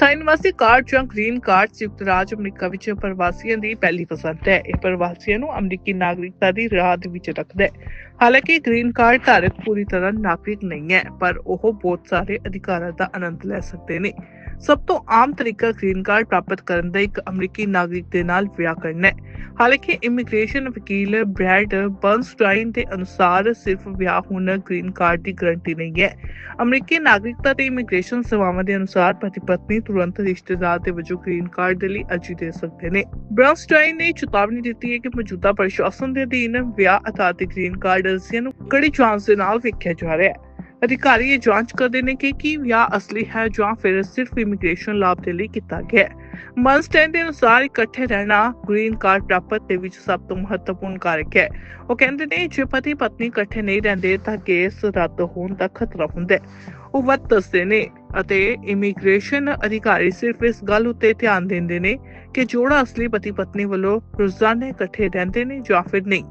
ਸਥਾਈ ਨਿਵਾਸੀ ਕਾਰਡ ਜਾਂ ਗ੍ਰੀਨ ਕਾਰਡ ਸੰਯੁਕਤ ਰਾਜ ਅਮਰੀਕਾ ਵਿੱਚ ਪ੍ਰਵਾਸੀਆਂ ਦੀ ਪਹਿਲੀ ਪਸੰਦ ਹੈ। ਇਹ ਪ੍ਰਵਾਸੀਆਂ ਨੂੰ ਅਮਰੀਕੀ ਨਾਗਰਿਕਤਾ ਦੀ ਰਾਹ ਦੇ ਵਿੱਚ ਰੱਖਦਾ ਹੈ। ਹਾਲਾਂਕਿ ਗ੍ਰੀਨ ਕਾਰਡ ਧਾਰਕ ਪੂਰੀ ਤਰ੍ਹਾਂ ਨਾਗਰਿਕ ਨਹੀਂ ਹੈ, ਪਰ ਉਹ ਬਹੁਤ ਸਾਰੇ ਅਧਿਕਾਰਾਂ ਦਾ ਆਨੰਦ ਲੈ ਸਕਦੇ ਨੇ। ਸਭ ਤੋਂ ਆਮ ਤਰੀਕਾ ਗ੍ਰੀਨ ਕਾਰਡ ਪ੍ਰਾਪਤ ਕਰਨ ਦਾ ਇੱਕ ਅਮਰੀਕੀ ਨਾਗਰਿਕ ਦੇ ਨਾਲ ਵਿਆਹ ਕਰਨਾ ਹੈ। ਹਾਲਾਂਕਿ ਇਮੀਗ੍ਰੇਸ਼ਨ ਵਕੀਲ ਬ੍ਰੈਡ ਬਰਨਸਟਾਈਨ ਦੇ ਅਨੁਸਾਰ ਸਿਰਫ ਵਿਆਹ ਹੋਣਾ ਗ੍ਰੀਨ ਕਾਰਡ ਦੀ ਗਾਰੰਟੀ ਨਹੀਂ ਹੈ। ਅਮਰੀਕੀ ਨਾਗਰਿਕਤਾ ਤੇ ਇਮੀਗ੍ਰੇਸ਼ਨ ਸੇਵਾਵਾਂ ਦੇ ਅਨੁਸਾਰ ਪਤੀ ਪਤਨੀ ਤੁਰੰਤ ਰਿਸ਼ਤੇਦਾਰ ਦੇ ਵਜੋਂ ਗ੍ਰੀਨ ਕਾਰਡ ਦੇ ਲਈ ਅਰਜ਼ੀ ਦੇ ਸਕਦੇ ਨੇ। ਬਰਨਸਟਾਈਨ ਨੇ ਚੇਤਾਵਨੀ ਦਿੱਤੀ ਹੈ ਕਿ ਮੌਜੂਦਾ ਪ੍ਰਸ਼ਾਸਨ ਦੇ ਅਧੀਨ ਵਿਆਹ ਅਥਾਰਟੀ ਗ੍ਰੀਨ ਕਾਰਡ ਅਰਜ਼ੀਆਂ ਨੂੰ ਕੜੀ ਜਾਂਚ ਦੇ ਨਾਲ ਵੇਖਿਆ ਜਾ ਰਿਹਾ ਹੈ। ਅਧਿਕਾਰੀ ਇਹ ਜਾਂਚ ਕਰਦੇ ਨੇ ਕਿ ਕੀ ਵਿਆਹ ਅਸਲੀ ਹੈ ਜਾਂ ਫਿਰ ਸਿਰਫ ਇਮੀਗ੍ਰੇਸ਼ਨ ਲਾਭ ਦੇ ਲਈ ਕੀਤਾ ਗਿਆ ਹੈ। ਮਨਸਟੈਨ ਦੇ ਅਨੁਸਾਰ ਇਕੱਠੇ ਰਹਿਣਾ ਗ੍ਰੀਨ ਕਾਰਡ ਪ੍ਰਾਪਤ ਦੇ ਵਿੱਚ ਸਭ ਤੋਂ ਮਹੱਤਵਪੂਰਨ ਕਾਰਕ ਹੈ। ਉਹ ਕਹਿੰਦੇ ਨੇ ਜੇ ਪਤੀ ਪਤਨੀ ਇਕੱਠੇ ਨਹੀਂ ਰਹਿੰਦੇ ਤਾਂ ਕੇਸ ਰੱਦ ਹੋਣ ਦਾ ਖਤਰਾ ਹੁੰਦਾ ਹੈ। ਉਹ ਵੱਧ ਦੱਸਦੇ ਨੇ ਅਤੇ ਇਮੀਗ੍ਰੇਸ਼ਨ ਅਧਿਕਾਰੀ ਸਿਰਫ ਇਸ ਗੱਲ ਉੱਤੇ ਧਿਆਨ ਦਿੰਦੇ ਨੇ ਕਿ ਜੋੜਾ ਅਸਲੀ ਪਤੀ ਪਤਨੀ ਵੱਲੋਂ ਰੋਜ਼ਾਨਾ ਇਕੱਠੇ ਰਹਿੰਦੇ ਨੇ ਜਾਂ ਫਿਰ ਨਹੀਂ।